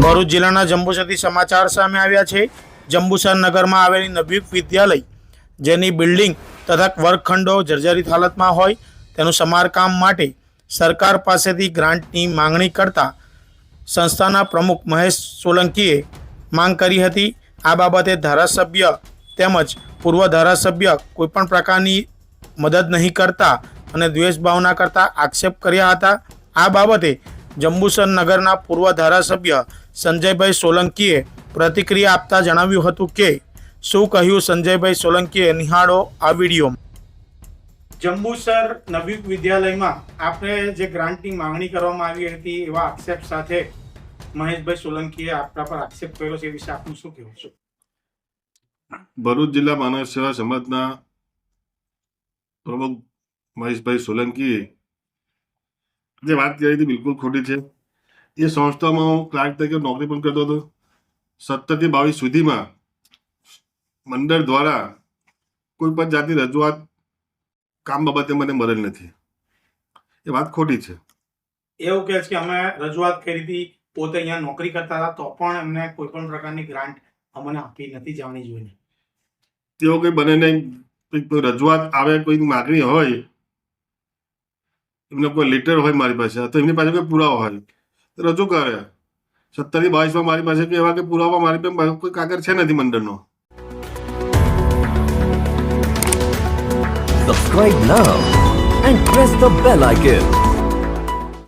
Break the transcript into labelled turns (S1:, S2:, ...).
S1: ભરૂચ જિલ્લાના જંબુસરથી સમાચાર સામે આવ્યા છે. જંબુસર નગરમાં આવેલી નવયુગ વિદ્યાલય, જેની બિલ્ડિંગ તથા વર્ગખંડો જર્જરિત હાલતમાં હોય, તેનું સમારકામ માટે સરકાર પાસેથી ગ્રાન્ટની માંગણી કરતા સંસ્થાના પ્રમુખ મહેશ સોલંકીએ માંગ કરી હતી. આ બાબતે ધારાસભ્ય તેમજ પૂર્વ ધારાસભ્ય કોઈપણ પ્રકારની મદદ નહીં કરતા અને દ્વેષ ભાવના કરતા આક્ષેપ કર્યા હતા. આ બાબતે જંબુસર નગરના પૂર્વ ધારાસભ્ય સંજયભાઈ સોલંકીએ પ્રતિક્રિયા આપતા જણાવ્યું હતું કે શું કહ્યું સંજયભાઈ સોલંકીએ? નિહાળો આ વીડિયો. જંબુસર નવયુગ વિદ્યાલયમાં આપણે જે ગ્રાન્ટની માંગણી કરવામાં આવી હતી એવા આક્ષેપ સાથે મહેશભાઈ સોલંકીએ આપણા પર આક્ષેપ કર્યો છે એ વિશે આપનું શું કહેવું છે?
S2: ભરૂચ જિલ્લા માનવ સેવા સમાજના પ્રમુખ મહેશભાઈ સોલંકીએ જે વાત કરી હતી બિલકુલ ખોટી છે. એ સંસ્થામાં હું ક્લાર્ક તરીકે નોકરી પણ કરતો હતો. સત્તરથી બાવીસ સુધીમાં મંડળ દ્વારા કોઈ પણ જાતની રજૂઆત કામ બાબતે મને મળેલ નથી. એ વાત ખોટી છે.
S1: એવું કહે છે કે અમે રજૂઆત કરી હતી પોતે અહીંયા નોકરી કરતા હતા તો પણ એમને કોઈ પણ પ્રકારની ગ્રાન્ટ અમને આપી નથી જાણી જોઈને
S2: તેઓ કંઈ બને નહીં કોઈ રજૂઆત આવે કોઈ માગણી હોય એમને કોઈ લેટર હોય મારી પાસે. તો એમની પાસે કોઈ પુરાવા હોય. તો રજૂ કરે. સત્તરથી બાવીસમાં મારી પાસે કે એવા કે પુરાવા મારી પાસે કોઈ કાગળ છે નથી મંડળનો.
S3: Subscribe now and press the bell icon.